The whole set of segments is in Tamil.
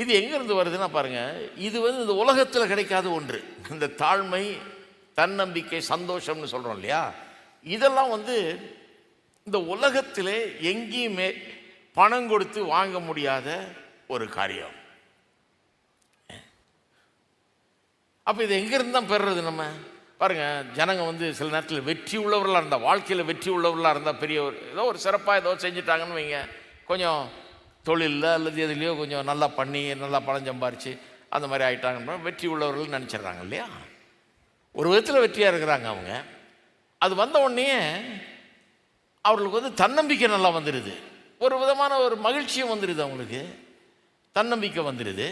இது எங்கேருந்து வருதுன்னா பாருங்கள் இது வந்து இந்த உலகத்தில் கிடைக்காத ஒன்று. இந்த தாழ்மை தன்னம்பிக்கை சந்தோஷம்னு சொல்கிறோம் இல்லையா? இதெல்லாம் வந்து இந்த உலகத்திலே எங்கேயுமே பணம் கொடுத்து வாங்க முடியாத ஒரு காரியம். அப்போ இது எங்கேருந்து தான் பெறுறது நம்ம? பாருங்க ஜனங்க வந்து சில நேரத்தில் வெற்றி உள்ளவர்களாக இருந்தால் வாழ்க்கையில் வெற்றி உள்ளவர்களாக இருந்தால் பெரிய ஒரு ஏதோ ஒரு சிறப்பாக ஏதோ செஞ்சுட்டாங்கன்னு வைங்க. கொஞ்சம் தொழிலில் அல்லது எதுலேயோ கொஞ்சம் நல்லா பண்ணி நல்லா பணம் சம்பாரித்து அந்த மாதிரி ஆகிட்டாங்கன்னா வெற்றி உள்ளவர்கள் நினச்சிடுறாங்க இல்லையா? ஒரு விதத்தில் வெற்றியாக இருக்கிறாங்க அவங்க. அது வந்த உடனே அவர்களுக்கு வந்து தன்னம்பிக்கை நல்லா வந்துடுது ஒரு விதமான ஒரு மகிழ்ச்சியும் வந்துடுது அவங்களுக்கு. தன்னம்பிக்கை வந்துடுது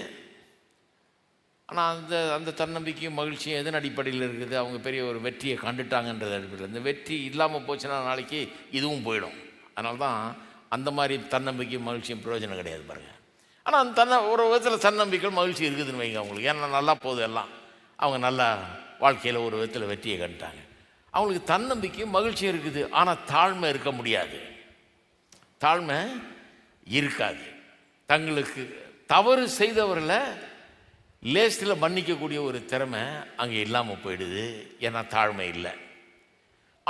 ஆனால் அந்த அந்த தன்னம்பிக்கையும் மகிழ்ச்சியும் எதன் அடிப்படையில் இருக்குது? அவங்க பெரிய ஒரு வெற்றியை கண்டுட்டாங்கன்றது அடிப்படையில். இந்த வெற்றி இல்லாமல் போச்சுன்னா நாளைக்கு இதுவும் போயிடும். அதனால தான் அந்த மாதிரி தன்னம்பிக்கையும் மகிழ்ச்சியும் பிரயோஜனம் கிடையாது பாருங்கள் ஆனால் அந்த தன்ன ஒரு விதத்தில் தன்னம்பிக்கை மகிழ்ச்சி இருக்குதுன்னு வைங்க அவங்களுக்கு. ஏன்னா நல்லா போகுது எல்லாம். அவங்க நல்லா வாழ்க்கையில் ஒரு விதத்தில் வெற்றியை கண்டுட்டாங்க. அவங்களுக்கு தன்னம்பிக்கையும் மகிழ்ச்சியும் இருக்குது. ஆனால் தாழ்மை இருக்க முடியாது. தாழ்மை இருக்காது. தங்களுக்கு தவறு செய்தவர்களை லேசில் மன்னிக்கக்கூடிய ஒரு திறமை அங்கே இல்லாமல் போயிடுது. ஏன்னா தாழ்மை இல்லை.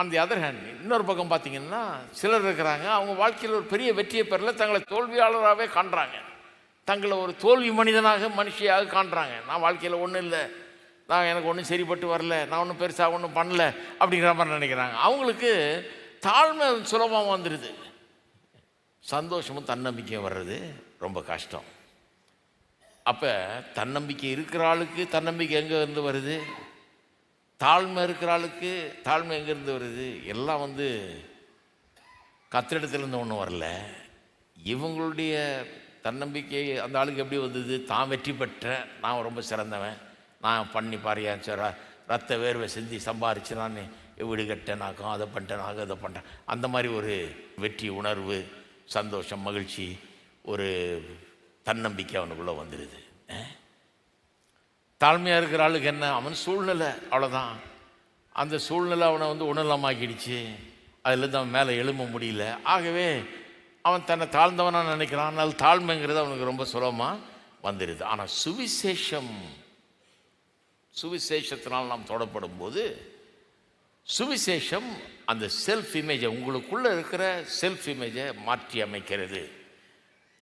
அந்த அதர் ஹேண்ட் இன்னொரு பக்கம் பார்த்தீங்கன்னா சிலர் இருக்கிறாங்க அவங்க வாழ்க்கையில் ஒரு பெரிய வெற்றியை பெறல தங்களை தோல்வியாளராகவே காண்றாங்க. தங்களை ஒரு தோல்வி மனிதனாக மனுஷியாக காண்றாங்க. நான் வாழ்க்கையில் ஒன்றும் இல்லை. நான் எனக்கு ஒன்றும் சரிப்பட்டு வரல. நான் ஒன்றும் பெருசாக ஒன்றும் பண்ணல அப்படிங்கிற மாதிரி நினைக்கிறாங்க. அவங்களுக்கு தாழ்மை சுலபமாக வந்துடுது சந்தோஷமும் தன்னம்பிக்கையும் வர்றது ரொம்ப கஷ்டம். அப்போ தன்னம்பிக்கை இருக்கிற ஆளுக்கு தன்னம்பிக்கை எங்கே இருந்து வருது? தாழ்மை இருக்கிற ஆளுக்கு தாழ்மை எங்கேருந்து வருது? எல்லாம் வந்து கத்திரிடத்துலேருந்து ஒன்றும் வரல. இவங்களுடைய தன்னம்பிக்கை அந்த ஆளுக்கு எப்படி வந்தது? தான் வெற்றி பெற்றேன் நான் ரொம்ப சிறந்தவன். நான் பண்ணி பாரியா சார் ரத்த வேர்வை செஞ்சு சம்பாரிச்சு நான் வீடு கட்டேனாக்கும் அதை பண்ணிட்டேனாக்கும் அதை பண்ணிட்டேன். அந்த மாதிரி ஒரு வெற்றி உணர்வு சந்தோஷம் மகிழ்ச்சி ஒரு தன்னம்பிக்கை அவனுக்குள்ளே வந்துடுது தாழ்மையாக இருக்கிற ஆளுக்கு என்ன? அவன் சூழ்நிலை. அவ்வளோதான் அந்த சூழ்நிலை அவனை வந்து உணர்லமாக்கிடுச்சு. அதுலேருந்து அவன் மேலே எழும்ப முடியல. ஆகவே அவன் தன்னை தாழ்ந்தவனாக நினைக்கிறான். ஆனால் தாழ்மைங்கிறது அவனுக்கு ரொம்ப சுலபமாக வந்துடுது. ஆனால் சுவிசேஷம் சுவிசேஷத்தினால் நாம் தொடப்படும் போது சுவிசேஷம் அந்த செல்ஃப் இமேஜை உங்களுக்குள்ளே இருக்கிற செல்ஃப் இமேஜை மாற்றி அமைக்கிறது.